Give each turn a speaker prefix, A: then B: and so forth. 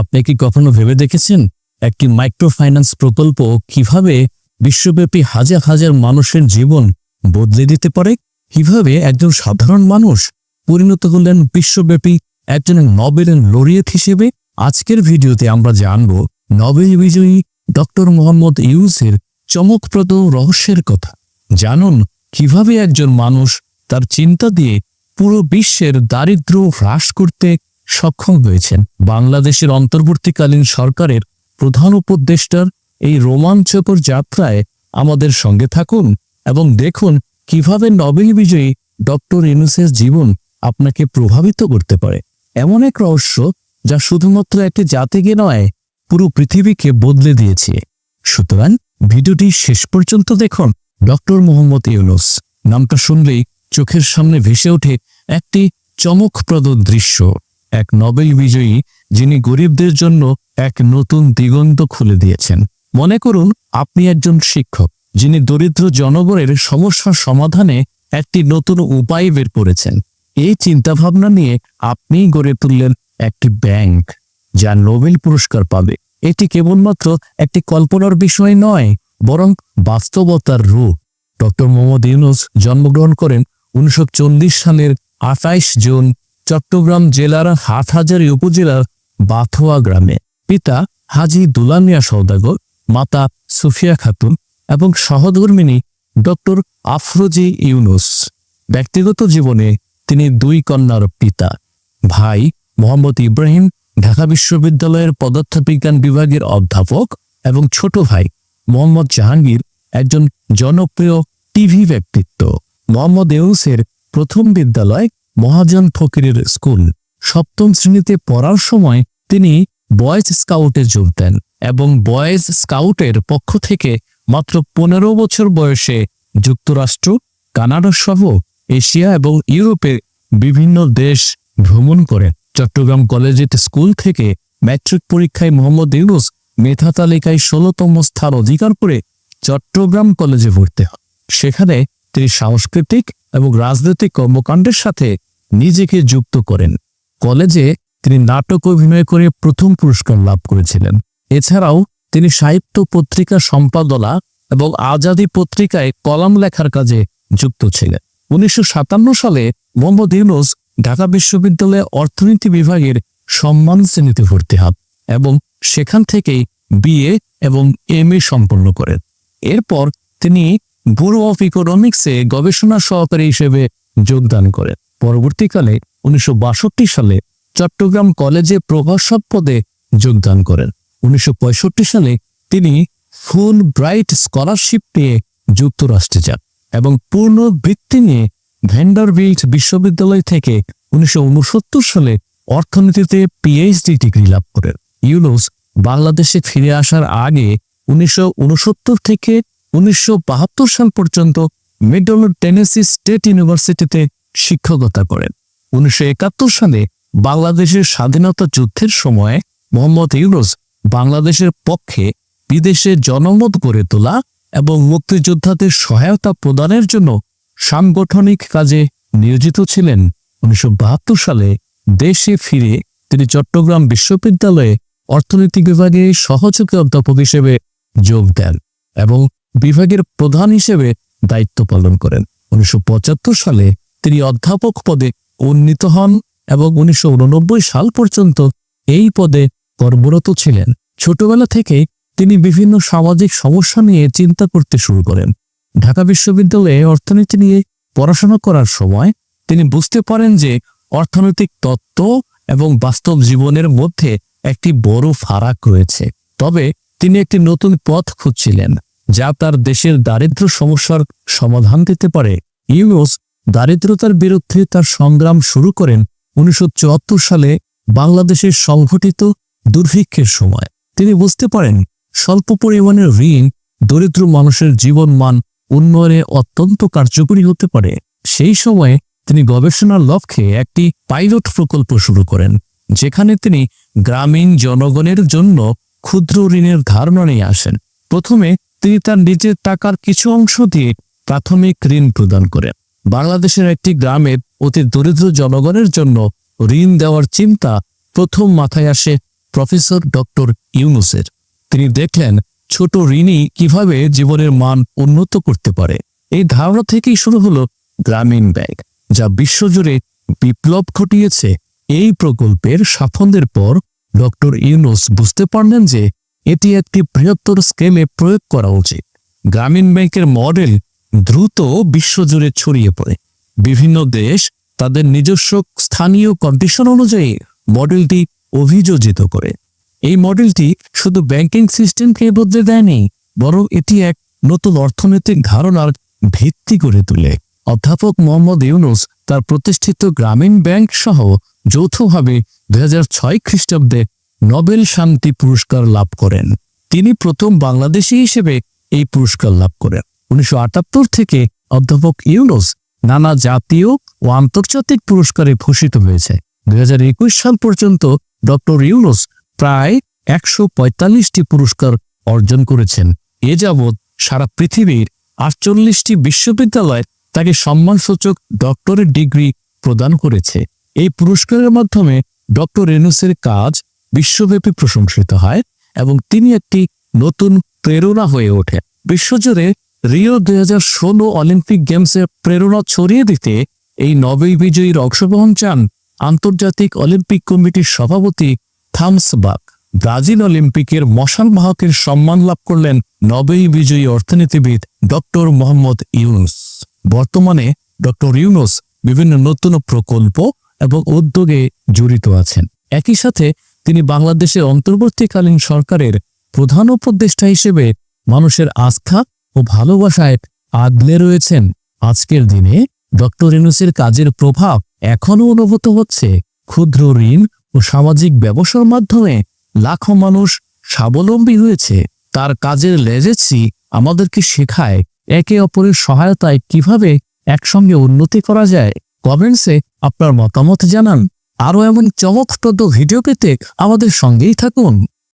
A: আপনি কি কখনো ভেবে দেখেছেন একটি মাইক্রোফাইন্যান্স প্রকল্প কিভাবে বিশ্বব্যাপী হাজার হাজার মানুষের জীবন বদলে দিতে পারে কিভাবে একজন সাধারণ মানুষ পরিণত হলেন বিশ্বব্যাপী একজন নবেল লরিয়েট হিসেবে আজকের ভিডিওতে আমরা জানব নবেল বিজয়ী ডক্টর মোহাম্মদ ইউসের চমকপ্রদ রহস্যের কথা জানুন কিভাবে একজন মানুষ তার চিন্তা দিয়ে পুরো বিশ্বের দারিদ্র হ্রাস করতে সক্ষম হয়েছেন বাংলাদেশের অন্তর্বর্তীকালীন সরকারের প্রধান উপদেষ্টার এই রোমাঞ্চকর যাত্রায় আমাদের সঙ্গে থাকুন এবং দেখুন কিভাবে নবেল বিজয়ী ডক্টর ইনুসের জীবন আপনাকে প্রভাবিত করতে পারে এমন এক রহস্য যা শুধুমাত্র একটি জাতিকে নয় পুরো পৃথিবীকে বদলে দিয়েছে সুতরাং ভিডিওটি শেষ পর্যন্ত দেখুন ডক্টর মোহাম্মদ ইউনুস নামটা শুনলেই চোখের সামনে ভেসে ওঠে একটি চমকপ্রদ দৃশ্য এক নোবেল বিজয়ী যিনি গরিবদের জন্য এক নতুন দিগন্ত খুলে দিয়েছেন মনে করুন আপনি একজন শিক্ষক যিনি দরিদ্র জনগণের সমস্যা সমাধানে একটি নতুন উপায় বের করেছেন এই চিন্তাভাবনা নিয়ে আপনি গড়ে তুললেন একটি ব্যাংক যা নোবেল পুরস্কার পাবে এটি কেবলমাত্র একটি কল্পনার বিষয় নয় বরং বাস্তবতার রূপ ডক্টর মোহাম্মদ ইউনুস জন্মগ্রহণ করেন উনিশশো সালের আঠাইশ জুন চট্টগ্রাম জেলার হাটহাজারি উপজেলার বাথোয়া গ্রামে পিতা হাজি দুলানিয়া সৌদাগর মাতা সুফিয়া খাতুন এবং সহধর্মিনী ডক্টর আফরোজি ইউনুস ব্যক্তিগত জীবনে তিনি দুই কন্যার পিতা ভাই মোহাম্মদ ইব্রাহিম ঢাকা বিশ্ববিদ্যালয়ের পদার্থবিজ্ঞান বিভাগের অধ্যাপক এবং ছোট ভাই মোহাম্মদ জাহাঙ্গীর একজন জনপ্রিয় টিভি ব্যক্তিত্ব মোহাম্মদ এউসের প্রথম বিদ্যালয় মহাজন ফকিরের স্কুল সপ্তম শ্রেণীতে পড়ার সময় তিনি বয়েজ স্কাউটে যোগ দেন এবং বয়েজ স্কাউটের পক্ষ থেকে মাত্র পনেরো বছর বয়সে যুক্তরাষ্ট্র কানাডা সহ এশিয়া এবং ইউরোপের বিভিন্ন দেশ ভ্রমণ করেন চট্টগ্রাম কলেজের স্কুল থেকে ম্যাট্রিক পরীক্ষায় মোহাম্মদ ইউনুস মেধা তালিকায় ষোলতম স্থান অধিকার করে চট্টগ্রাম কলেজে ভর্তি হন সেখানে তিনি সাংস্কৃতিক এবং রাজনৈতিক কর্মকাণ্ডের সাথে নিজেকে যুক্ত করেন কলেজে তিনি নাটক অভিনয় করে প্রথম পুরস্কার লাভ করেছিলেন এছাড়াও তিনি সাহিত্য পত্রিকা সম্পাদনা এবং আজাদি পত্রিকায় কলাম লেখার কাজে যুক্ত ছিলেন উনিশশো সালে মোহাম্মদ ইউনুস ঢাকা বিশ্ববিদ্যালয়ে অর্থনীতি বিভাগের সম্মান শ্রেণীতে ভর্তি হন এবং সেখান থেকেই বিএ এবং এম এ সম্পন্ন করেন এরপর তিনি ব্যুরো অফ ইকোনমিক্সে গবেষণা সহকারী হিসেবে যোগদান করেন পরবর্তীকালে উনিশশো সালে চট্টগ্রাম কলেজে প্রভাষক পদে যোগদান করেন উনিশশো সালে তিনি ফুল ব্রাইট স্কলারশিপ নিয়ে যুক্তরাষ্ট্রে যান এবং পূর্ণ বৃত্তি নিয়ে ভ্যান্ডারবিল্ট বিশ্ববিদ্যালয় থেকে উনিশশো সালে অর্থনীতিতে পিএইচডি ডিগ্রি লাভ করেন ইউনুস বাংলাদেশে ফিরে আসার আগে উনিশশো থেকে উনিশশো সাল পর্যন্ত মিডল টেনেসি স্টেট ইউনিভার্সিটিতে শিক্ষকতা করেন উনিশশো সালে বাংলাদেশের স্বাধীনতা যুদ্ধের সময় মোহাম্মদ ইউনুস বাংলাদেশের পক্ষে বিদেশে জনমত গড়ে তোলা এবং মুক্তিযোদ্ধাদের সহায়তা প্রদানের জন্য সাংগঠনিক কাজে নিয়োজিত ছিলেন উনিশশো সালে দেশে ফিরে তিনি চট্টগ্রাম বিশ্ববিদ্যালয়ে অর্থনীতি বিভাগে সহযোগী অধ্যাপক হিসেবে যোগ দেন এবং বিভাগের প্রধান হিসেবে দায়িত্ব পালন করেন উনিশশো সালে তিনি অধ্যাপক পদে উন্নীত হন এবং উনিশশো সাল পর্যন্ত এই পদে কর্মরত ছিলেন ছোটবেলা থেকে তিনি বিভিন্ন সামাজিক সমস্যা নিয়ে চিন্তা করতে শুরু করেন ঢাকা বিশ্ববিদ্যালয়ে অর্থনীতি নিয়ে পড়াশোনা করার সময় তিনি বুঝতে পারেন যে অর্থনৈতিক তত্ত্ব এবং বাস্তব জীবনের মধ্যে একটি বড় ফারাক রয়েছে তবে তিনি একটি নতুন পথ খুঁজছিলেন যা তার দেশের দারিদ্র সমস্যার সমাধান দিতে পারে ইউএস দারিদ্রতার বিরুদ্ধে তার সংগ্রাম শুরু করেন উনিশশো সালে বাংলাদেশের সংঘটিত দুর্ভিক্ষের সময় তিনি বুঝতে পারেন স্বল্প পরিমাণের ঋণ দরিদ্র মানুষের জীবনমান উন্নয়নে অত্যন্ত কার্যকরী হতে পারে সেই সময়ে তিনি গবেষণার লক্ষ্যে একটি পাইলট প্রকল্প শুরু করেন যেখানে তিনি গ্রামীণ জনগণের জন্য ক্ষুদ্র ঋণের ধারণা নিয়ে আসেন প্রথমে তিনি তার নিজের টাকার কিছু অংশ দিয়ে প্রাথমিক ঋণ প্রদান করেন বাংলাদেশের একটি গ্রামের অতি দরিদ্র জনগণের জন্য ঋণ দেওয়ার চিন্তা প্রথম মাথায় আসে প্রফেসর ডক্টর ইউনুসের তিনি দেখলেন ছোট ঋণই কিভাবে জীবনের মান উন্নত করতে পারে এই ধারণা থেকেই শুরু হল গ্রামীণ ব্যাংক যা বিশ্বজুড়ে বিপ্লব ঘটিয়েছে এই প্রকল্পের সাফল্যের পর ডক্টর ইউনুস বুঝতে পারলেন যে এটি একটি বৃহত্তর স্কেমে প্রয়োগ করা উচিত গ্রামীণ ব্যাংকের মডেল দ্রুত বিশ্বজুড়ে ছড়িয়ে পড়ে বিভিন্ন দেশ তাদের নিজস্ব স্থানীয় কন্ডিশন অনুযায়ী মডেলটি অভিযোজিত করে এই মডেলটি শুধু ব্যাংকিং সিস্টেমকে বদলে দেয়নি বরং এটি এক নতুন অর্থনৈতিক ধারণার ভিত্তি করে তুলে অধ্যাপক মোহাম্মদ ইউনুস তার প্রতিষ্ঠিত গ্রামীণ ব্যাংক সহ যৌথভাবে দুই খ্রিস্টাব্দে নোবেল শান্তি পুরস্কার লাভ করেন তিনি প্রথম বাংলাদেশি হিসেবে এই পুরস্কার লাভ করেন উনিশশো থেকে অধ্যাপক ইউনুস নানা জাতীয় ও আন্তর্জাতিক পুরস্কারে ভূষিত হয়েছে দুই সাল পর্যন্ত ডক্টর ইউনুস প্রায় একশো পঁয়তাল্লিশটি পুরস্কার অর্জন করেছেন এ যাবৎ সারা পৃথিবীর আটচল্লিশটি বিশ্ববিদ্যালয় তাকে সম্মানসূচক ডক্টরের ডিগ্রি প্রদান করেছে এই পুরস্কারের মাধ্যমে ডক্টর রেনুসের কাজ বিশ্বব্যাপী প্রশংসিত হয় এবং তিনি একটি নতুন প্রেরণা হয়ে ওঠে বিশ্বজুড়ে রিও দুই হাজার ষোলো অলিম্পিক গেমসের প্রেরণা ছড়িয়ে দিতে এই নবেই বিজয়ীর অংশগ্রহণ চান আন্তর্জাতিক অলিম্পিক কমিটির সভাপতি থামসবাক ব্রাজিল অলিম্পিকের মশাল বাহকের সম্মান লাভ করলেন নবেই বিজয়ী অর্থনীতিবিদ ডক্টর মোহাম্মদ ইউনুস বর্তমানে ডক্টর ইউনুস বিভিন্ন নতুন প্রকল্প এবং উদ্যোগে জড়িত আছেন একই সাথে তিনি বাংলাদেশের অন্তর্বর্তীকালীন সরকারের প্রধান উপদেষ্টা হিসেবে মানুষের আস্থা ও ভালোবাসায় আগলে রয়েছেন আজকের দিনে ডক্টর রেনুসের কাজের প্রভাব এখনও অনুভূত হচ্ছে ক্ষুদ্র ঋণ ও সামাজিক ব্যবসার মাধ্যমে লাখো মানুষ স্বাবলম্বী হয়েছে তার কাজের লেজেসি আমাদেরকে শেখায় একে অপরের সহায়তায় কিভাবে একসঙ্গে উন্নতি করা যায় কমেন্টসে আপনার মতামত জানান আরও এমন চমকপ্রদ ভিডিও পেতে আমাদের সঙ্গেই থাকুন